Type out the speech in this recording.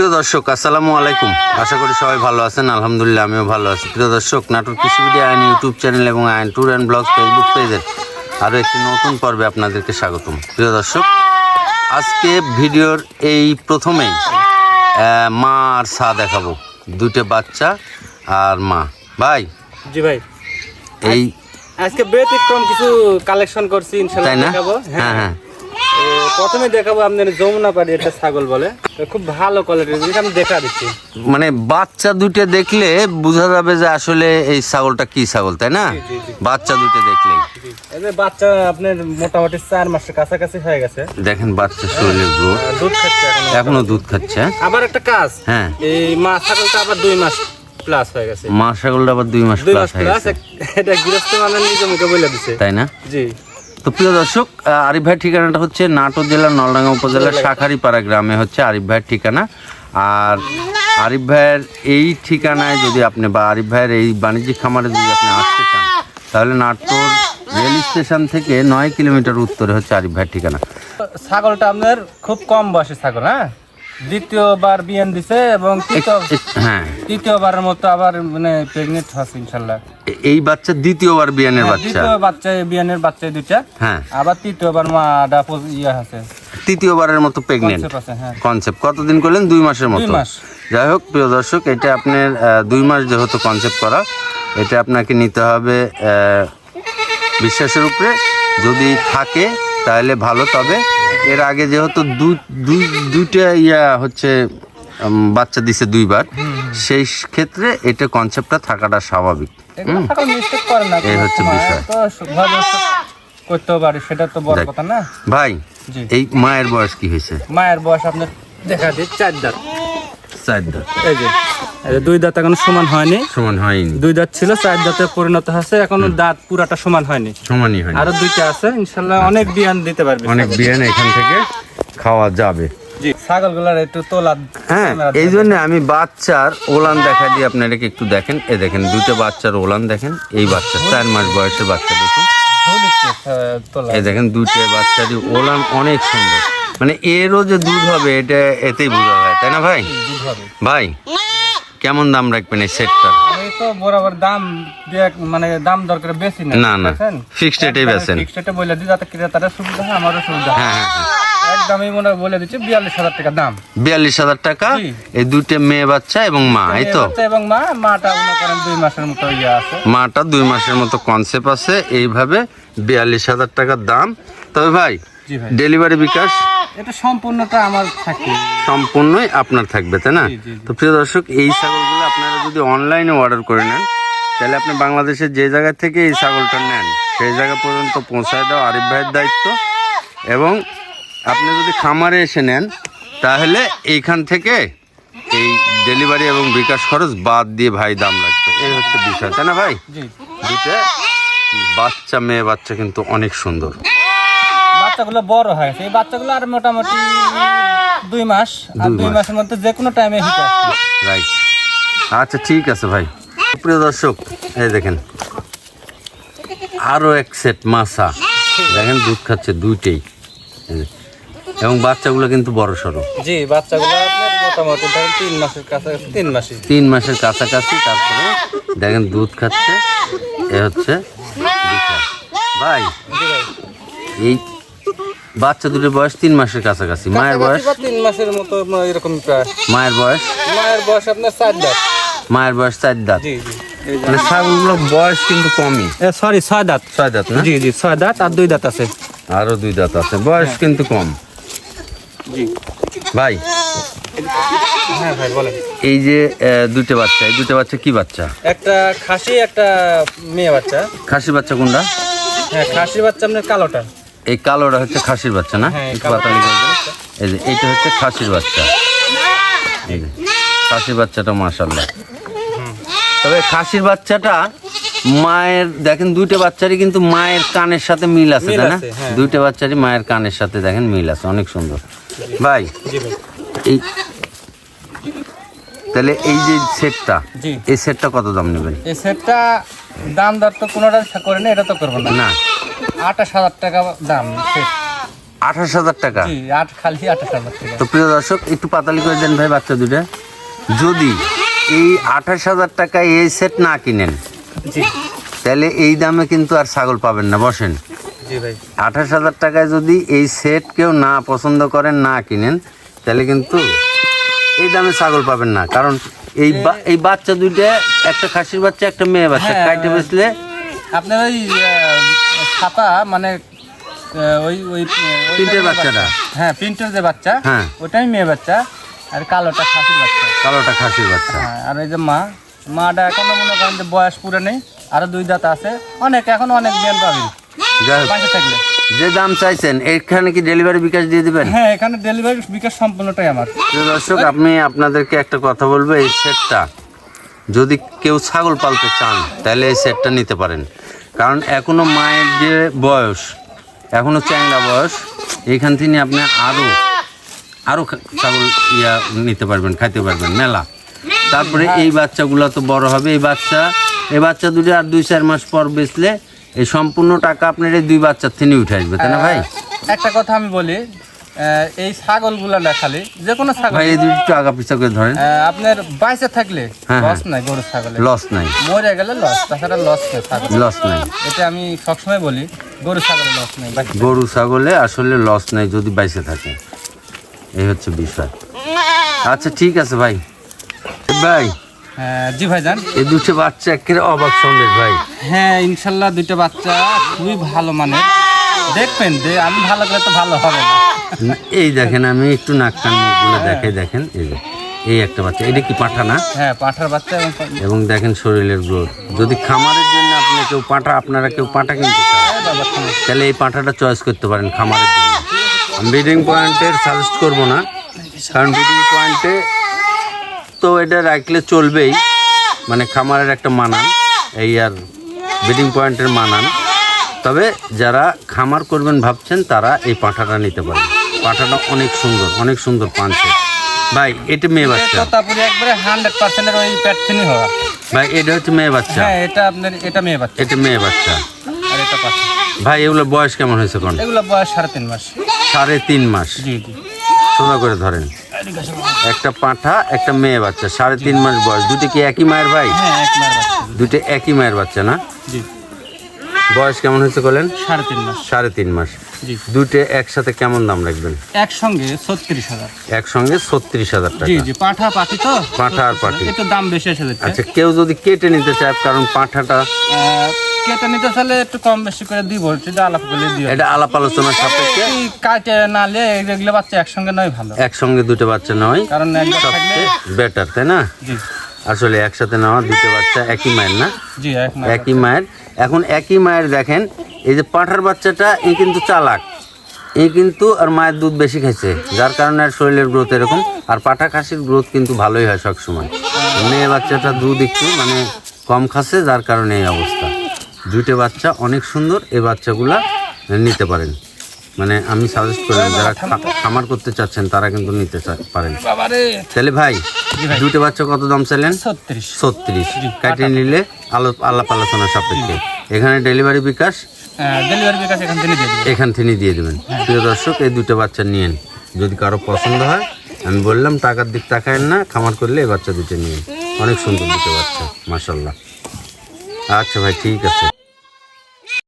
প্রিয় দর্শক আসসালামু আলাইকুম। আশা করি সবাই ভালো আছেন আলহামদুলিল্লাহ আমিও ভালো আছি। প্রিয় দর্শক নাটোর কৃষি ভিডিও আইন ইউটিউব চ্যানেল এবং আইন ট্যুর অ্যান্ড ব্লগ ফেসবুক পেজের আরও একটি নতুন পর্বে আপনাদেরকে স্বাগতম। প্রিয় দর্শক আজকে ভিডিওর এই প্রথমেই মা আর সা দেখাবো। দুটো বাচ্চা আর মা। ভাই? জি ভাই। এই আজকে ব্যতিক্রম কিছু কালেকশন করছি ইনশাআল্লাহ দেখাবো। হ্যাঁ হ্যাঁ। প্রথমে দেখাবো আপনার যমুনা পাড়ি একটা ছাগল বলে। খুব ভালো কোয়ালিটির জিনিস আমি দেখা দিচ্ছি। মানে বাচ্চা দুটো দেখলে বোঝা যাবে যে আসলে এই ছাগলটা কি ছাগল তাই না। বাচ্চা দুটো এদের বাচ্চা আপনার মোটামুটি চার মাসের কাছাকাছি হয়ে গেছে। দেখেন বাচ্চা শরীরের গ্রোথ দুধ খাচ্ছে এখনও দুধ খাচ্ছে হ্যাঁ? আবার একটা কাজ। হ্যাঁ। এই মা ছাগলটা আবার দুই মাস প্লাস হয়ে গেছে। মা ছাগলটা আবার দুই মাস প্লাস হয়ে গেছে। এটা গৃহস্থ মানে নিজে মুখে বলে দিছে। তাই না? জি। তো প্রিয় দর্শক আরিফ ভাইয়ের ঠিকানাটা হচ্ছে নাটোর জেলার নলডাঙ্গা উপজেলার শাখারিপাড়া গ্রামে হচ্ছে আরিফ ভাইয়ের ঠিকানা। আর আরিফ ভাইয়ের এই ঠিকানায় যদি আপনি বা আরিফ ভাইয়ের এই বাণিজ্যিক খামারে যদি আপনি আসতে চান, তাহলে নাটোর রেল স্টেশন থেকে নয় কিলোমিটার উত্তরে হচ্ছে আরিফ ভাইয়ের ঠিকানা। ছাগলটা আপনার খুব কম বয়সের ছাগল হ্যাঁ? দ্বিতীয়বার বিয়ান দিছে এবং হ্যাঁ। তৃতীয়বারের মতো আবার মানে প্রেগনেন্ট হচ্ছে ইনশাল্লাহ। এই বাচ্চা দ্বিতীয়বার বিয়ানের হ্যাঁ, বাচ্চা? দ্বিতীয় বাচ্চা বিয়ানের বাচ্চা দুইটা। হ্যাঁ। আবার তৃতীয়বার মাটা ইয়ে আছে। তৃতীয়বারের মতো প্রেগনেন্ট হ্যাঁ। কনসেপ্ট কতদিন করলেন? দুই মাসের মতো। যাই হোক প্রিয় দর্শক এটা আপনার দুই মাস যেহেতু কনসেপ্ট করা এটা আপনাকে নিতে হবে বিশ্বাসের উপরে। যদি থাকে তাহলে ভালো তবে। এর আগে যেহেতু দুই দুই দুইটা ইয়া হচ্ছে বাচ্চা দিছে দুইবার সেই ক্ষেত্রে এটা কনসেপ্টটা থাকাটা স্বাভাবিক। এই হচ্ছে বিষয়। করতেও পারে সেটা তো বড় কথা না? ভাই এই মায়ের বয়স কি হয়েছে? মায়ের বয়স আপনার দেখা দিই চার দাঁত। চার দাঁত। এই যে দুই দাঁত এখন সমান হয়নি। সমান হয়নি। দুই দাঁত ছিল চার দাঁতে পরিণত হচ্ছে এখনও দাঁত পুরাটা সমান হয়নি। সমানই হয়নি। আরও দুইটা আছে ইনশাল্লাহ অনেক বিয়ান দিতে পারবে। অনেক। বিয়ান এখান থেকে খাওয়া যাবে। জি ছাগলগুলার একটু তোলা হ্যাঁ এই জন্য আমি বাচ্চার ওলান দেখা দিয়ে আপনাদেরকে একটু দেখেন। এ দেখেন দুটো বাচ্চার ওলান দেখেন। এই বাচ্চা চার মাস বয়সের বাচ্চা দেখুন। এই দেখেন দুটো বাচ্চারই ওলান অনেক সুন্দর। মানে এরও যে দুধ হবে এটা এতেই বোঝা যায় তাই না ভাই? ভাই কেমন দাম রাখবেন এই সেটটার? আমি তো বরাবর দাম দিয়ে মানে দাম দরকার বেশি না না, না। Rate এই বেচেন। ফিক্সড রেটে বলে দিই যাতে ক্রেতারা সুবিধা হয় আমারও সুবিধা হয়। হ্যাঁ হ্যাঁ একদমই মনে বলে দিচ্ছি বিয়াল্লিশ হাজার টাকা দাম। বিয়াল্লিশ হাজার টাকা? এই মেয়ে বাচ্চা এবং মা এই তো? এবং মা মাটা মনে করেন দুই মাসের মতো ইয়ে আছে। মাটা দুই মাসের মতো কনসেপ্ট আছে এইভাবে বিয়াল্লিশ হাজার টাকার দাম। তবে ভাই ডেলিভারি বিকাশ এটা সম্পূর্ণটা আমার থাকে সম্পূর্ণই আপনার থাকবে তাই না। তো প্রিয় দর্শক এই ছাগলগুলো আপনারা যদি অনলাইনে অর্ডার করে নেন তাহলে আপনি বাংলাদেশের যে জায়গা থেকে এই ছাগলটা নেন সেই জায়গা পর্যন্ত পৌঁছায় দাও আরিফ ভাইয়ের দায়িত্ব। এবং আপনি যদি খামারে এসে নেন তাহলে এইখান থেকে এই ডেলিভারি এবং বিকাশ খরচ বাদ দিয়ে ভাই দাম রাখবে এই হচ্ছে বিষয় তাই না ভাই? দুটো বাচ্চা মেয়ে বাচ্চা কিন্তু অনেক সুন্দর। বাচ্চাগুলো বড় হয় এই বাচ্চাগুলো আর মোটামুটি দুই মাস আর দুই মাসের মধ্যে যে কোনো টাইমে হিট রাইট আচ্ছা ঠিক আছে ভাই। প্রিয় দর্শক এই দেখেন। আরও এক সেট মাছা। দেখেন দুধ খাচ্ছে দুইটাই। এবং বাচ্চাগুলো কিন্তু বড় সড়ো। জি বাচ্চাগুলো মোটামুটি ধরেন তিন মাসের কাছাকাছি তিন মাসের কাছাকাছি তারপরে দেখেন দুধ খাচ্ছে। এ হচ্ছে ভাই। এই বাচ্চা দুটোর বয়স তিন মাসের কাছাকাছি। মায়ের বয়স? তিন মাসের মতো এরকম প্রায়। মায়ের বয়স? মায়ের বয়স আপনার চার দাঁত। মায়ের বয়স চার দাঁত। জি জি। মানে ছাগলগুলোর বয়স কিন্তু কমই। সরি ছয় দাঁত। ছয় দাঁত জি জি ছয় দাঁত আর দুই দাঁত আছে। আরও দুই দাঁত আছে। বয়স কিন্তু কম। জি। ভাই। হ্যাঁ ভাই বলেন। এই যে দুটো বাচ্চা। এই দুটো বাচ্চা কি বাচ্চা? একটা খাসি একটা মেয়ে বাচ্চা। খাসি বাচ্চা কোনটা? হ্যাঁ খাসি বাচ্চা আপনার কালোটা। এই কালোটা হচ্ছে খাসির বাচ্চা না? হ্যাঁ। পাতালি এই যে এইটা হচ্ছে খাসির বাচ্চা। এই যে খাসির বাচ্চাটা মাশাল্লাহ তবে খাসির বাচ্চাটা মায়ের দেখেন দুইটা বাচ্চারই কিন্তু মায়ের কানের সাথে মিল আছে তাই না? হ্যাঁ। দুইটা বাচ্চারই মায়ের কানের সাথে দেখেন মিল আছে অনেক সুন্দর। ভাই জি ভাই। এই তাহলে এই যে সেটটা জি। এই সেটটা কত দাম নেবেন? এই সেটটা দাম দর তো কোনোটা করে না এটা তো করব না। না। আঠাশ হাজার টাকা দাম আঠাশ হাজার টাকা? জি আট খালি আঠাশ হাজার টাকা। তো প্রিয় দর্শক একটু পাতালি করে দেন ভাই বাচ্চা দুটা যদি এই আঠাশ হাজার টাকায় এই সেট না কিনেন তাহলে এই দামে কিন্তু আর ছাগল পাবেন না বসেন। আঠাশ হাজার টাকায় যদি এই সেট কেউ না পছন্দ করেন না কিনেন তাহলে কিন্তু এই দামে ছাগল পাবেন না। কারণ এই এই বাচ্চা দুইটা একটা খাসির বাচ্চা একটা মেয়ে বাচ্চা হ্যাঁ। কাইটে বেচলে আপনার ওই ছাপা মানে ওই ওই প্রিন্টের বাচ্চাটা? হ্যাঁ প্রিন্টের যে বাচ্চা হ্যাঁ। ওটাই মেয়ে বাচ্চা আর কালোটা খাসির বাচ্চা। কালোটা খাসির বাচ্চা। হ্যাঁ আর এই যে মা মাটা এখনও মনে করেন যে বয়স পুরো নেই আরও দুই দাঁত আছে। অনেক এখন অনেক জ্ঞান পাবেন। থাকলে। যে দাম চাইছেন এখানে কি ডেলিভারি বিকাশ দিয়ে দিবেন? হ্যাঁ এখানে ডেলিভারি বিকাশ সম্পূর্ণটাই আমার। দর্শক আমি আপনাদেরকে একটা কথা বলব এই সেটটা যদি কেউ ছাগল পালতে চান তাহলে এই সেটটা নিতে পারেন। কারণ এখনও মায়ের যে বয়স, এখনও চ্যাংড়া বয়স, এখান থেকে আপনি আরও আরও ছাগল ইয়া নিতে পারবেন, খাইতে পারবেন, মেলা। তারপরে এই বাচ্চাগুলো তো বড় হবে, এই বাচ্চা এই বাচ্চা দুটো আর দুই চার মাস পর বেচলে এই সম্পূর্ণ টাকা আপনার এই দুই বাচ্চার থেকে উঠে আসবে, তাই না ভাই? একটা কথা আমি বলি এই ছাগলগুলা না খালি যে কোনো ছাগল এই দুটো আগা পিছা করে ধরেন। আপনার বাইসে থাকলে হ্যাঁ, লস নাই গরু ছাগলে। লস নাই। মরে গেলে লস তাছাড়া লস নেই ছাগল। লস নাই। এটা আমি সবসময় বলি গরু ছাগলে লস নেই গরু ছাগলে আসলে লস নাই যদি বাইসে থাকে। এই হচ্ছে বিষয়। আচ্ছা ঠিক আছে ভাই। ভাই। হ্যাঁ, জি ভাইজান এই দুটো বাচ্চা একেবারে অবাক সন্দেশ ভাই। হ্যাঁ ইনশাল্লাহ দুইটা বাচ্চা খুবই ভালো মানের। দেখবেন যে আমি ভালো করে তো ভালো হবে না। এই দেখেন আমি একটু নাক কান মুখগুলো দেখাই দেখেন এই যে এই একটা বাচ্চা এটা কি পাঠা না? হ্যাঁ পাঠার বাচ্চা এবং দেখেন শরীরের গ্রোথ। যদি খামারের জন্য আপনি কেউ পাঠা আপনারা কেউ পাঠা কিনতে চান হ্যাঁ। তাহলে এই পাঁঠাটা চয়েস করতে পারেন খামারের জন্য। আমি ব্রিডিং পয়েন্টের সাজেস্ট করব না কারণ ব্রিডিং পয়েন্টে তো এটা রাখলে চলবেই মানে খামারের একটা মানান এই আর ব্রিডিং পয়েন্টের মানান। তবে যারা খামার করবেন ভাবছেন তারা এই পাঁঠাটা নিতে পারেন পাঁঠাটা অনেক সুন্দর অনেক সুন্দর পাঁচে ভাই এটা মেয়ে বাচ্চা। তোতাপুরি একবারে হান্ড্রেড পার্সেন্টের ওই প্যাটথিনি হওয়া। ভাই এটা হচ্ছে মেয়ে বাচ্চা। হ্যাঁ এটা আপনার এটা মেয়ে বাচ্চা। এটা মেয়ে বাচ্চা। আর এটা পাঠা ভাই এগুলো বয়স কেমন হয়েছে কোন এগুলো বয়স সাড়ে তিন মাস। সাড়ে তিন মাস। জি জি। সোজা করে ধরেন। একটা পাঁঠা একটা মেয়ে বাচ্চা। সাড়ে তিন মাস বয়স। দুটো কি একই মায়ের ভাই? হ্যাঁ এক মায়ের বাচ্চা। দুটো একই মায়ের বাচ্চা না? জি। বয়স কেমন হয়েছে বলেন? সাড়ে তিন মাস। সাড়ে তিন মাস। জি। দুটো একসাথে কেমন দাম রাখবেন? একসঙ্গে ছত্রিশ হাজার। একসঙ্গে ছত্রিশ হাজার টাকা। জি পাঠা পাটি তো? পাঁঠা আর পাটি একটু দাম বেশি যাচ্ছে। আচ্ছা কেউ যদি কেটে নিতে চায় কারণ পাঁঠাটা কেটে নিতে চাইলে একটু কম বেশি করে দিব সেটা আলাপ করে দিও। এটা আলাপ আলোচনার সাপেক্ষে? কাটে না লে এগুলো বাচ্চা একসঙ্গে নয় ভালো। একসঙ্গে দুটো বাচ্চা নয়? কারণ সবচেয়ে বেটার তাই না? জি। আসলে একসাথে নেওয়া দুটো বাচ্চা একই মায়ের না? জি একই মায়ের এখন একই মায়ের দেখেন এই যে পাঁঠার বাচ্চাটা এই কিন্তু চালাক। এই কিন্তু আর মায়ের দুধ বেশি খাইছে যার কারণে আর শরীরের গ্রোথ এরকম। আর পাঠা খাসির গ্রোথ কিন্তু ভালোই হয় সবসময়। মেয়ে বাচ্চাটা দুধ একটু মানে কম খাচ্ছে যার কারণে এই অবস্থা। দুইটা বাচ্চা অনেক সুন্দর এই বাচ্চাগুলা নিতে পারেন। মানে আমি সাজেস্ট করলাম যারা খামার করতে চাচ্ছেন তারা কিন্তু নিতে চা- পারেন। তাহলে ভাই দুটো বাচ্চা কত দাম চাইলেন? ছত্রিশ। ছত্রিশ। কাটিয়ে নিলে আলো আলাপ আলোচনা সাপেক্ষে। এখানে ডেলিভারি বিকাশ? ডেলিভারি বিকাশ এখান থেকে দিয়ে এখান থেকে দিয়ে দেবেন। প্রিয় দর্শক এই দুটো বাচ্চা নিয়েন। যদি কারও পছন্দ হয় আমি বললাম টাকার দিক তাকায় না খামার করলে এই বাচ্চা দুটো নিয়েন। অনেক সুন্দর দুটো বাচ্চা মাসাল্লাহ আচ্ছা ভাই ঠিক আছে।